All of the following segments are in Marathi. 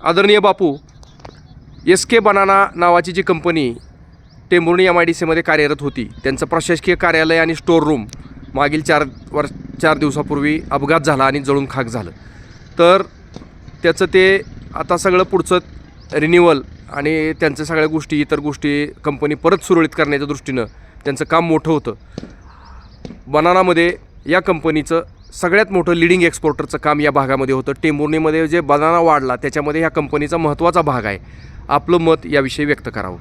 आदरणीय बापू एस के बनाना नावाची जी company Tembhurni M I D सीमध्ये कार्यरत होती त्यांचं प्रशासकीय कार्यालय आणि स्टोअर रूम मागील चार वर चार दिवसापूर्वी अपघात झाला आणि जळून खाक झालं. तर त्याचं ते आता सगळं पुढचं रिन्युअल आणि त्यांच्या सगळ्या गोष्टी इतर गोष्टी कंपनी परत सुरळीत करण्याच्या दृष्टीनं त्यांचं काम मोठं होतं. बनानामध्ये या कंपनीचं सगळ्यात मोठं लिडिंग एक्सपोर्टरचं काम या भागामध्ये होतं. टेंभुर्णीमध्ये जे बनाना वाढला त्याच्यामध्ये ह्या कंपनीचा महत्त्वाचा भाग आहे. आपलं मत याविषयी व्यक्त करावं.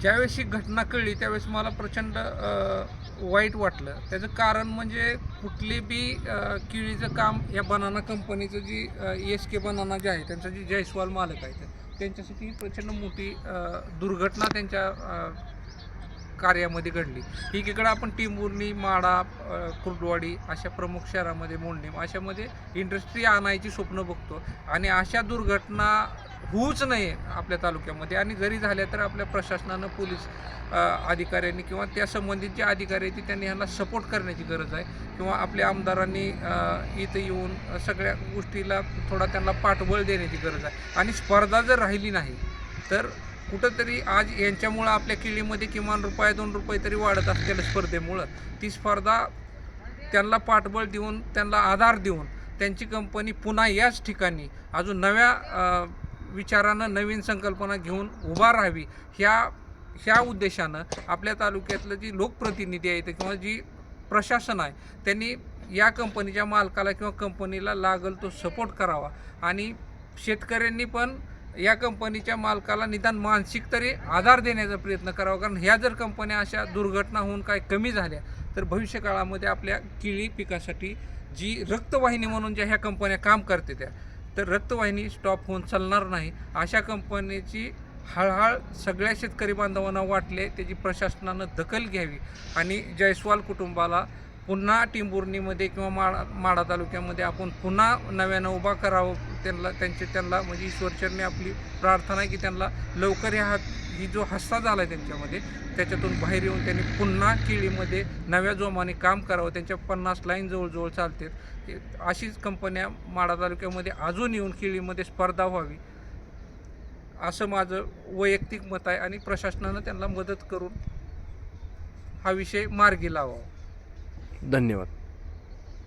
ज्यावेळेस ही घटना कळली त्यावेळेस मला प्रचंड वाईट वाटलं. त्याचं कारण म्हणजे कुठले बी किळीचं केळीचं काम या बनाना कंपनीचं जी एस के बनाना जे आहे त्यांचा जी जयस्वाल मालक आहे त्यांच्यासाठी प्रचंड मोठी दुर्घटना त्यांच्या कार्यामध्ये घडली. एकीकडे आपण टिंबुर्णी माडा कुर्डवाडी अशा प्रमुख शहरामध्ये मोंडीम अशामध्ये इंडस्ट्री आणायची स्वप्न बघतो. आणि अशा दुर्घटना होऊच नये आपल्या तालुक्यामध्ये. आणि जरी झाल्या तर आपल्या प्रशासनानं पोलीस अधिकाऱ्यांनी किंवा त्या संबंधित जे अधिकारी आहेत त्यांनी ह्यांना सपोर्ट करण्याची गरज आहे. किंवा आपल्या आमदारांनी इथं येऊन सगळ्या गोष्टीला थोडा त्यांना पाठबळ देण्याची गरज आहे. आणि स्पर्धा जर राहिली नाही तर कुठंतरी आज यांच्यामुळं आपल्या किल्लीमध्ये किमान रुपये दोन रुपये तरी वाढत असलेल्या स्पर्धेमुळं ती स्पर्धा त्यांना पाठबळ देऊन त्यांना आधार देऊन त्यांची कंपनी पुन्हा याच ठिकाणी अजून नव्या विचारानं नवीन संकल्पना घेऊन उभा राहावी ह्या ह्या उद्देशानं आपल्या तालुक्यातलं जी लोकप्रतिनिधी आहेत किंवा जी प्रशासन आहे त्यांनी या कंपनीच्या मालकाला किंवा कंपनीला लागल तो सपोर्ट करावा. आणि शेतकऱ्यांनी पण या कंपनीच्या मालकाला निदान मानसिक तरी आधार देण्याचा प्रयत्न करावा कारण ह्या जर कंपन्या अशा दुर्घटना होऊन काय कमी झाल्या तर भविष्यकाळामध्ये आपल्या केळी पिकासाठी जी रक्तवाहिनी म्हणून ज्या ह्या कंपन्या काम करते त्या तर रक्तवाहिनी स्टॉप होऊन चालणार नाही. अशा कंपनीची हळहळ सगळ्या शेतकरी बांधवांना वाटले त्याची प्रशासनानं दखल घ्यावी आणि जयस्वाल कुटुंबाला पुन्हा टिंबुर्णीमध्ये किंवा माळा माडा तालुक्यामध्ये आपण पुन्हा नव्यानं उभा करावं त्यांना त्यांचे त्यांना म्हणजे ईश्वरचरणी आपली प्रार्थना आहे की त्यांना लवकर ह्या ही जो हस्सा झाला आहे त्यांच्यामध्ये त्याच्यातून बाहेर येऊन त्यांनी पुन्हा केळीमध्ये नव्या जोमाने काम करावं त्यांच्या पन्नास लाईन जवळजवळ चालते अशीच कंपन्या माडा तालुक्यामध्ये अजून येऊन केळीमध्ये स्पर्धा व्हावी असं माझं वैयक्तिक मत आहे आणि प्रशासनानं त्यांना मदत करून हा विषय मार्गी लावावा. धन्यवाद.